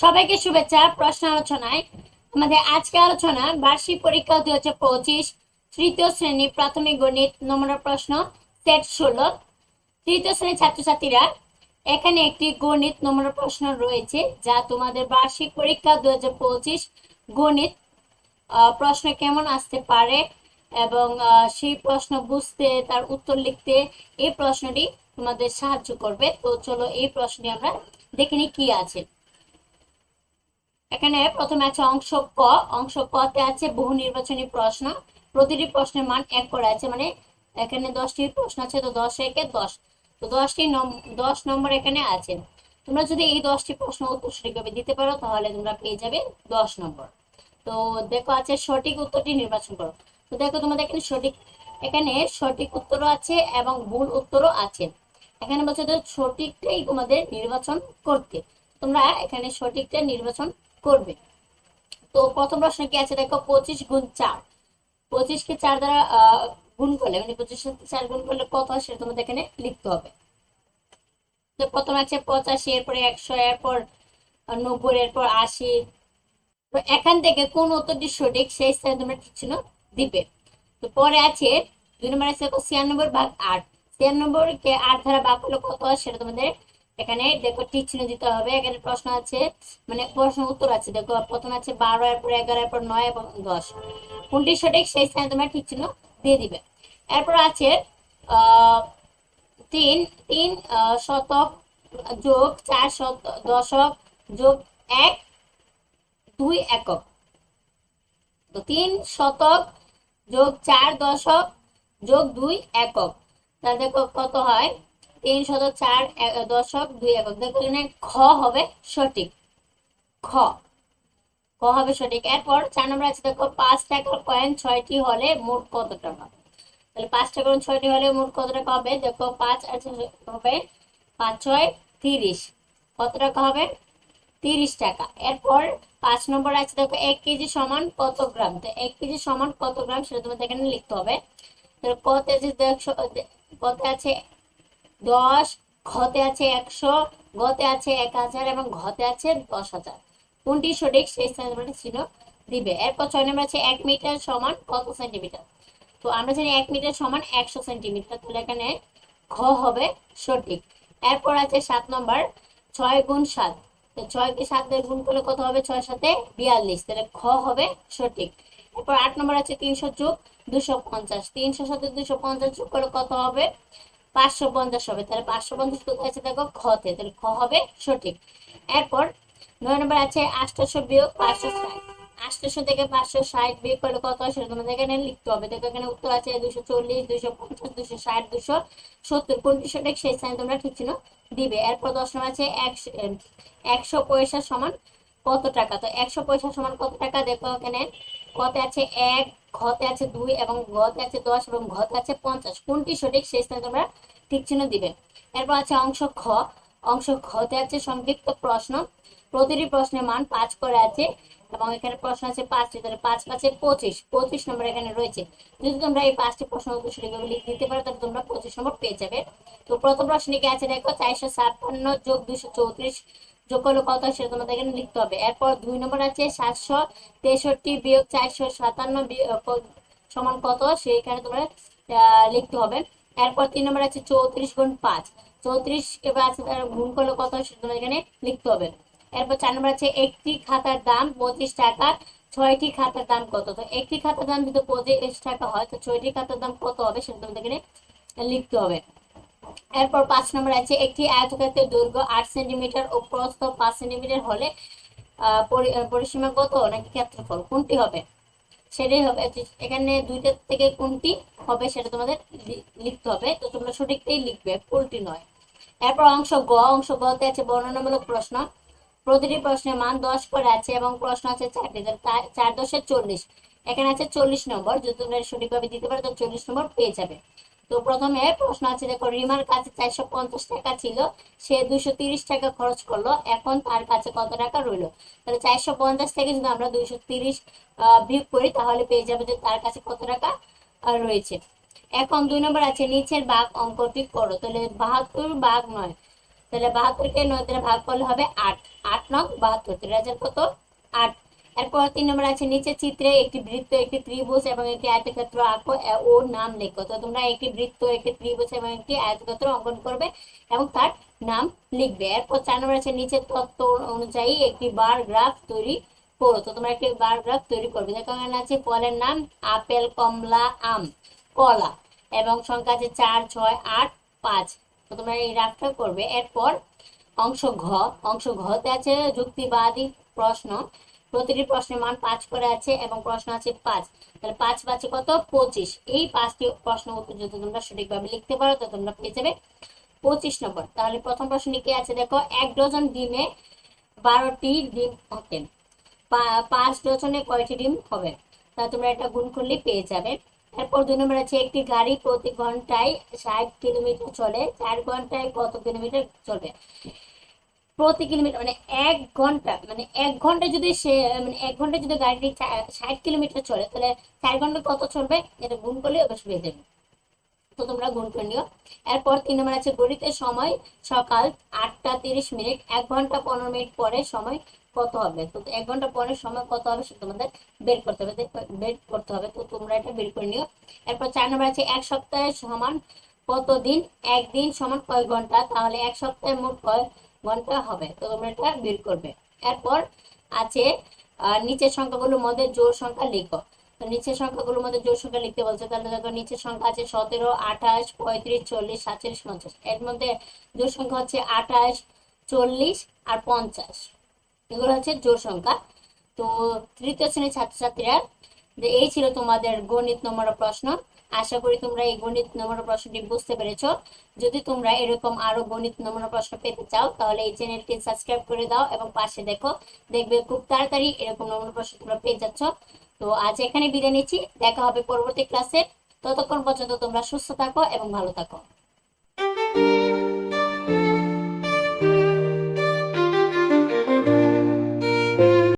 সবাইকে শুভেচ্ছা, প্রশ্ন আলোচনায়। আমাদের আজকে আলোচনা, বার্ষিক পরীক্ষা দুই হাজার পঁচিশ, তৃতীয় শ্রেণি প্রাথমিক গণিত নমুনা প্রশ্ন, সেট ষোলো। তৃতীয় শ্রেণির ছাত্রছাত্রীরা, এখানে একটি গণিত নমুনা প্রশ্ন রয়েছে, যা তোমাদের বার্ষিক পরীক্ষা দুই হাজার পঁচিশ গণিত প্রশ্ন কেমন আসতে পারে এবং সেই প্রশ্ন বুঝতে, তার উত্তর লিখতে এই প্রশ্নটি তোমাদের সাহায্য করবে। তো চলো এই প্রশ্নটি আমরা দেখে নিই কি আছে। এখানে প্রথমে আছে অংশ ক। অংশ কতে আছে বহু নির্বাচনী প্রশ্ন। প্রতিটি প্রশ্নের মান এক করে আছে মানে এখানে দশটি প্রশ্ন আছে, তো দশ একে দশ। তো দশটি দশ নম্বর এখানে আছে। তোমরা যদি এই দশটি প্রশ্ন উত্তর সঠিকভাবে দিতে পারো, তাহলে তোমরা পেয়ে যাবে দশ নম্বর। তো দেখো আছে সঠিক উত্তরটি নির্বাচন করো। তো দেখো তোমাদের এখানে সঠিক এখানে সঠিক উত্তরও আছে এবং ভুল উত্তরও আছে। এখানে বলছে সঠিকটাই তোমাদের নির্বাচন করতে। তোমরা এখানে সঠিকটা নির্বাচন করবে। তো প্রথম প্রশ্ন কি আছে? দেখো, পঁচিশ গুণ চার। পঁচিশকে চার দ্বারা গুণ করলে মানে পঁচিশ চার গুণ করলে কত হয় সেটা তোমাদের এখানে লিখতে হবে। তো প্রথম আছে পঁচাশি, এরপরে একশো, এরপর নব্বই, এরপর আশি। তো এখান থেকে কোন উত্তরটি সঠিক সেই স্থানে তোমরা ঠিক চিহ্ন দিবে। তো পরে আছে দুই নম্বর আছে ছিয়ানব্বই ভাগ আট। ছিয়ানব্বই কে আট ধারা ভাগ করলে কত হয় সেটা তোমাদের এখানে দেখো ঠিক চিহ্ন দিতে হবে, এখানে প্রশ্ন আছে মানে প্রশ্ন উত্তর আছে, দেখো প্রথম আছে বারো, এরপর এগারো, এরপর নয় এবং দশ। কোনটি সঠিক? সেই স্থানে তোমরা ঠিক চিহ্ন দিয়ে দিবে। এরপর আছে তিন তিন শতক যোগ চার শত, দশক যোগ এক, দুই একক। তো তিন শতক যোগ চার দশক যোগ দুই একক। তাহলে দেখো কত হয়? তিন শতক চার দশক দুই একক। দেখো এখানে খ হবে সঠিক। খ। খ হবে সঠিক। এরপর চার নম্বর আছে, দেখো পাঁচ টাকার কয়েন ছয়টি হলে মোট কত টাকা? তাহলে পাঁচ টাকা করে ছয়টি হলে মোট কত টাকা হবে? দেখো পাঁচ আছে হবে পাঁচ, ছয়, তিরিশ। কত টাকা হবে? তিরিশ টাকা। এরপর পাঁচ নম্বর আছে, দেখো এক কেজি সমান কত গ্রাম? তো এক কেজি সমান কত গ্রাম সেটা তোমাদের এখানে লিখতে হবে। তো কত আছে কত আছে দশ, ঘতে আছে একশো, গতে আছে এক হাজার এবং ঘতে আছে দশ হাজার। কোনটি সঠিক? সেই স্থানে ছিল দিবে। এরপর ছয় নম্বর আছে এক মিটার সমান কত সেন্টিমিটার? তো আমরা জানি এক মিটার সমান একশো সেন্টিমিটার। তাহলে এখানে ঘ হবে সঠিক। এরপর আছে সাত নম্বর, ছয় গুণ সাত। তো ছয়কে সাত দিয়ে গুণ করলে কত হবে? ছয় সাথে বিয়াল্লিশ। তাহলে খ হবে সঠিক। এরপর আট নম্বর আছে তিনশো যোগ দুশো পঞ্চাশ। তিনশো সাথে দুশো পঞ্চাশ যোগ করলে কত হবে? পাঁচশো পঞ্চাশ হবে তাহলে পাঁচশো পঞ্চাশ কোথায় আছে দেখো খতে তাহলে খ হবে সঠিক। এরপর নয় নম্বর আছে বিয়োগ পাঁচশো ষাট। থেকে পাঁচশো ষাট বিয়োগ করলে কত তোমাদের এখানে লিখতে হবে। দেখো এখানে উত্তর আছে দুশো চল্লিশ দুশো পঞ্চাশ দুশো ষাট দুশো সত্তর। কোনটি সঠিক সেই স্থানে তোমরা ঠিক দিবে। এরপর দশ নম্বর আছে একশো একশো পয়সা সমান কত টাকা? তো একশো পয়সা সমান কত টাকা? দেখো এখানে কতে আছে? এক ঘতে আছে দুই এবং গতে আছে দশ এবং ঘতে আছে পঞ্চাশ। কোনটি সঠিক? সেই স্থানে তোমরা ঠিক চিহ্ন দিবে। এরপর আছে অংশ খ। অংশ খতে আছে সংক্ষিপ্ত প্রশ্ন। প্রতিটি প্রশ্নের মান পাঁচ করে আছে এবং এখানে প্রশ্ন আছে পাঁচটি, তাহলে পাঁচ পাঁচে পঁচিশ। পঁচিশ নম্বর এখানে রয়েছে। যদি তোমরা এই পাঁচটি প্রশ্ন সঠিকভাবে লিখে দিতে পারো, তাহলে তোমরা পঁচিশ নম্বর পেয়ে যাবে। তো প্রথম প্রশ্নে কি আছে দেখো, চারশো ছাপ্পান্ন যোগ দুশো চৌত্রিশ যোগ করলে কত সেটা তোমাদের এখানে লিখতে হবে। এরপর দুই নম্বর আছে সাতশো তেষট্টি বিয়োগ চারশো সাতান্ন সমান কত? সেইখানে তোমরা লিখতে হবে। এরপর তিন নম্বর আছে চৌত্রিশ গুণ পাঁচ। চৌত্রিশ এবার গুণ করলে কত সেটা তোমাদের এখানে লিখতে হবে। এরপর চার নম্বর আছে একটি খাতার দাম পঁচিশ টাকা, ছয়টি খাতার দাম কত? তো একটি খাতার দাম যদি পঁচিশ টাকা হয়, তো ছয়টি খাতার দাম কত হবে সেটা তোমাদের এখানে লিখতে হবে। এরপর পাঁচ নম্বর আছে, একটি আয়তক্ষেত্রের দৈর্ঘ্য আট সেন্টিমিটার ও প্রস্থ পাঁচ সেন্টিমিটার হলে পরিসীমা কত নাকি ক্ষেত্রফল? কোনটি হবে? সেটাই হবে এখানে দুইটা থেকে কোনটি হবে সেটা তোমাদের লিখতে হবে। তো তোমরা সঠিকটাই লিখবে ভুলটি নয়। এরপর অংশ গ, অংশ গতে আছে বর্ণনামূলক প্রশ্ন। প্রতিটি প্রশ্নের মান দশ করে আছে এবং প্রশ্ন আছে চারটি চার দশের চল্লিশ। এখানে আছে চল্লিশ নম্বর, যদি তোমরা সঠিকভাবে দিতে পারো তো চল্লিশ নম্বর পেয়ে যাবে। তো প্রথমে প্রশ্ন আছে, দেখো, রিমার কাছে চারশো পঞ্চাশ টাকা ছিল, সে দুশো তিরিশ টাকা খরচ করল, এখন তার কাছে কত টাকা রইল? তাহলে চারশো পঞ্চাশ থেকে যদি আমরা দুইশো তিরিশ বিয়োগ করি, তাহলে পেয়ে যাবে যে তার কাছে কত টাকা রয়েছে। এখন দুই নম্বর আছে, নিচের বাঘ অঙ্কটি করো, তাহলে বাহাত্তর বাঘ নয়, তাহলে বাহাত্তরকে নয় দ্বারা ভাগ করলে হবে আট আট নং বাহাত্তর হাজার কত? আট। এরপর তিন নম্বর আছে, নিচে চিত্রে একটি বৃত্ত, একটি ত্রিভুজ এবং একটি আয়তক্ষেত্র আঁকো ও নাম লেখো। তো তোমরা একটি বৃত্ত, একটি ত্রিভুজ এবং একটি আয়তক্ষেত্র অঙ্কন করবে এবং তার নাম লিখবে। এরপর চার নম্বর আছে নিচের তত্ত্ব অনুযায়ী একটি বার গ্রাফ তৈরি করো। তো তোমরা একটি বার গ্রাফ তৈরি করবে। এখানে আছে, ফলের নাম আপেল, কমলা, আম, কলা এবং সংখ্যা আছে চার, ছয়, আট, পাঁচ। তো তোমরা এই গ্রাফটা করবে। এরপর অংশ ঘ, অংশ ঘতে আছে যুক্তিবাদী প্রশ্ন। প্রতিটি প্রশ্নের মান পাঁচ করে আছে এবং প্রশ্ন আছে পাঁচ। তাহলে পাঁচ পাঁচে কত? পঁচিশ। এই পাঁচটি প্রশ্ন উত্তর যদি তোমরা সঠিকভাবে লিখতে পারো, তো তোমরা পেয়ে যাবে পঁচিশ নম্বর। তাহলে প্রথম প্রশ্নে কি আছে? দেখো, এক ডজন ডিমে বারোটি ডিম পা- পাঁচ ডজনে কয়টি ডিম হবে? তাহলে তোমরা এটা গুণ করলে পেয়ে যাবে। এরপর দুই নম্বর আছে, একটি গাড়ি প্রতি ঘন্টায় ষাট কিলোমিটার চলে, চার ঘন্টায় কত কিলোমিটার চলবে? প্রতি কিলোমিটার মানে এক ঘণ্টা মানে এক ঘণ্টা যদি সে মানে এক ঘণ্টা যদি গাড়িটি ষাট কিলোমিটার চলে তাহলে চার ঘণ্টা কত চলবে এটা গুণ করলে অবশ্যই পেয়ে যাবে। তো তোমরা গুণ করে নিও। এরপর তিন নম্বর আছে গড়িতে সময়, সকাল আটটা তিরিশ মিনিট, এক ঘণ্টা পনেরো মিনিট পরে সময় কত হবে? তো এক ঘণ্টা পরে সময় কত হবে সেটা তোমাদের বের করতে হবে বের করতে হবে। তো তোমরা এটা বের করে নিও। এরপর চার নম্বর আছে এক সপ্তাহে সমান কত দিন একদিন সমান কয় ঘণ্টা? তাহলে এক সপ্তাহে মোট কয়? ঘণ্টা হবে, তো তোমরা এটা বের করবে। এরপর আছে নিচের সংখ্যাগুলোর মধ্যে জোড় সংখ্যা লিখো। তো নিচের সংখ্যাগুলোর মধ্যে জোড় সংখ্যা লিখতে বলছে, তাহলে দেখো নিচের সংখ্যা আছে সতেরো, আঠাশ, পঁয়ত্রিশ, চল্লিশ, সাতচল্লিশ, পঞ্চাশ। এর মধ্যে জোর সংখ্যা হচ্ছে আঠাশ, চল্লিশ আর পঞ্চাশ। এগুলো হচ্ছে জোর সংখ্যা। তো তৃতীয় শ্রেণির ছাত্রছাত্রীরা যে এই ছিল তোমাদের গণিত নম্বর প্রশ্ন। আশা করি তোমরা এই গণিত নমুনা প্রশ্নটি বুঝতে পেরেছ। যদি তোমরা এরকম আরও গণিত নমুনা প্রশ্ন পেতে চাও, তাহলে এই চ্যানেলটি সাবস্ক্রাইব করে দাও এবং পাশে দেখো, দেখবে খুব তাড়াতাড়ি এরকম নমুনা প্রশ্ন তোমরা পেয়ে যাচ্ছ। তো আজ এখানে বিদায় নিচ্ছি, দেখা হবে পরবর্তী ক্লাসে। ততক্ষণ পর্যন্ত তোমরা সুস্থ থাকো এবং ভালো থাকো।